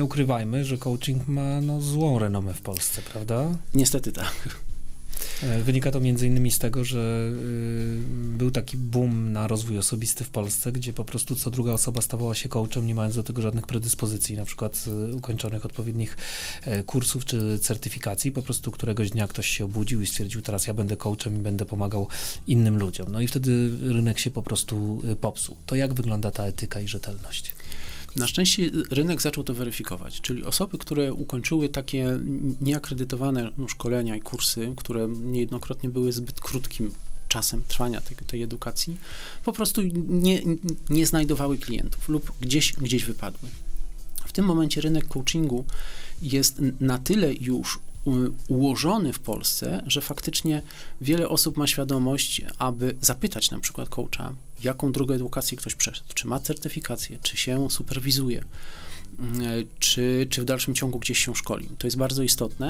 nie ukrywajmy, że coaching ma no, złą renomę w Polsce, prawda? Niestety tak. E, Wynika to między innymi z tego, że y, był taki boom na rozwój osobisty w Polsce, gdzie po prostu co druga osoba stawała się coachem, nie mając do tego żadnych predyspozycji, na przykład y, ukończonych odpowiednich e, kursów czy certyfikacji. Po prostu któregoś dnia ktoś się obudził i stwierdził, teraz ja będę coachem i będę pomagał innym ludziom. No i wtedy rynek się po prostu y, popsuł. To jak wygląda ta etyka i rzetelność? Na szczęście rynek zaczął to weryfikować, czyli osoby, które ukończyły takie nieakredytowane szkolenia i kursy, które niejednokrotnie były zbyt krótkim czasem trwania tej, tej edukacji, po prostu nie, nie znajdowały klientów lub gdzieś, gdzieś wypadły. W tym momencie rynek coachingu jest na tyle już ułożony w Polsce, że faktycznie wiele osób ma świadomość, aby zapytać na przykład coacha, jaką drogę edukacji ktoś przeszedł, czy ma certyfikację, czy się superwizuje, mm, czy, czy w dalszym ciągu gdzieś się szkoli. To jest bardzo istotne,